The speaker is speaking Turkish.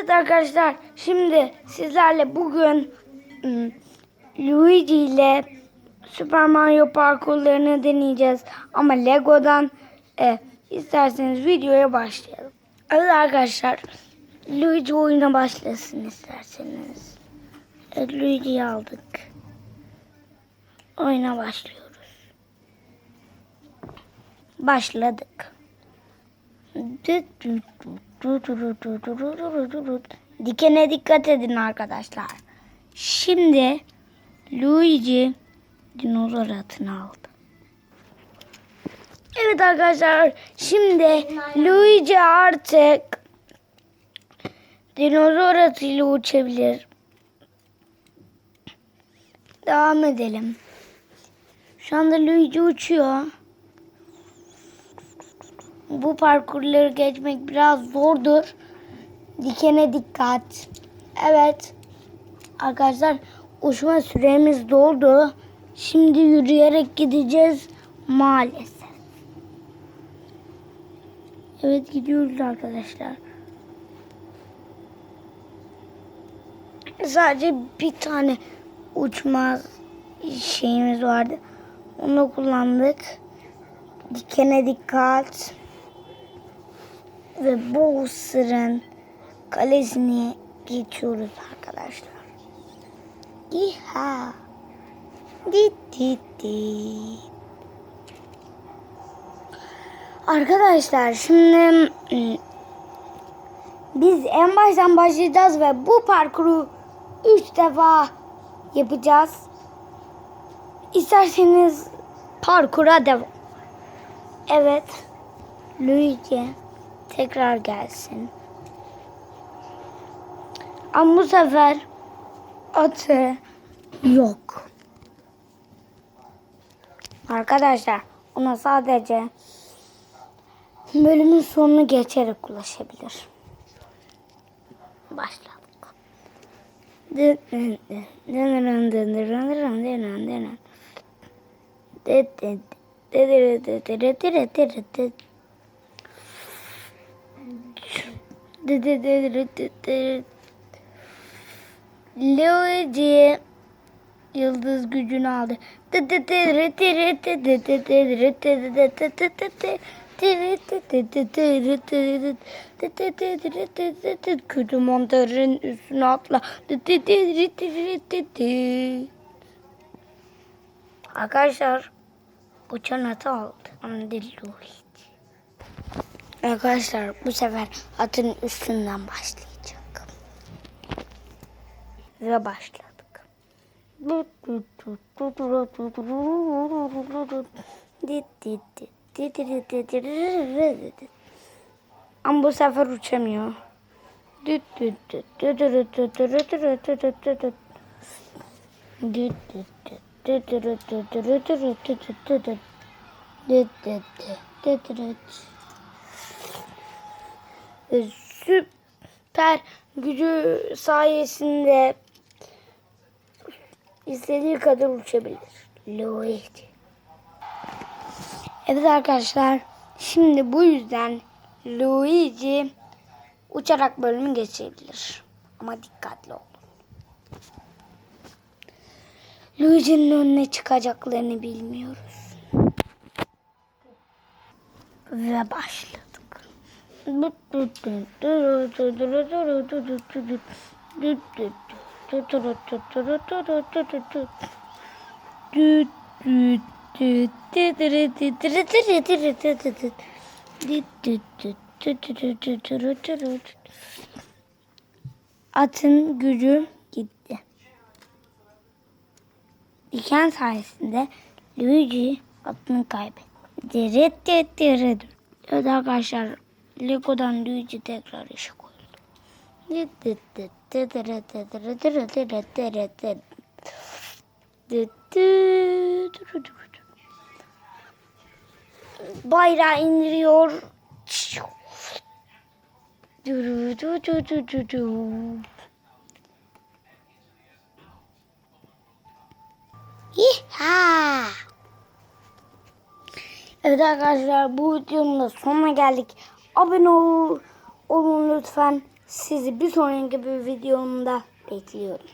Evet arkadaşlar şimdi sizlerle bugün ım, Luigi ile Super Mario parkurlarını deneyeceğiz. Ama Lego'dan e, isterseniz videoya başlayalım. Evet arkadaşlar Luigi oyuna başlasın isterseniz. Evet Luigi'yi aldık. Oyuna başlıyoruz. Başladık. Dikene dikkat edin arkadaşlar. Şimdi Luigi dinozor atını aldı. Evet arkadaşlar şimdi Luigi artık dinozor atıyla uçabilir. Devam edelim. Şu anda Luigi uçuyor. Bu parkurları geçmek biraz zordur. Dikene dikkat. Evet. Arkadaşlar uçma süremiz doldu. Şimdi yürüyerek gideceğiz maalesef. Evet gidiyoruz arkadaşlar. Sadece bir tane uçma şeyimiz vardı. Onu kullandık. Dikene dikkat. Ve Bowser'ın kalesini geçiyoruz arkadaşlar. İha. Dit dit dit. Arkadaşlar şimdi ım, biz en baştan başlayacağız ve bu parkuru 3 defa yapacağız. İsterseniz parkura devam. Evet. Luigi tekrar gelsin. Ama bu sefer atı yok. Arkadaşlar ona sadece bölümün sonunu geçerek ulaşabilir. Başladık. Luigi yıldız gücünü aldı. Kötü mantarın üstüne atla. Arkadaşlar uçan atı aldı. Ama değil. Arkadaşlar bu sefer atın üstünden başlayacak. Ve başladık. Ama bu sefer uçamıyor. Süper gücü sayesinde istediği kadar uçabilir. Luigi. Evet arkadaşlar. Şimdi bu yüzden Luigi uçarak bölümü geçebilir. Ama dikkatli olun. Luigi'nin önüne çıkacaklarını bilmiyoruz. Ve başladık. Atın gücü gitti. Diken sayesinde Luigi atını kaybetti. Evet arkadaşlar Lego'dan Luigi tekrar işe koyuldu. Bayrağı indiriyor. İha! Evet arkadaşlar bu videonun da sonuna geldik. Abone ol, olun lütfen. Sizi bir sonraki bir videomda bekliyorum.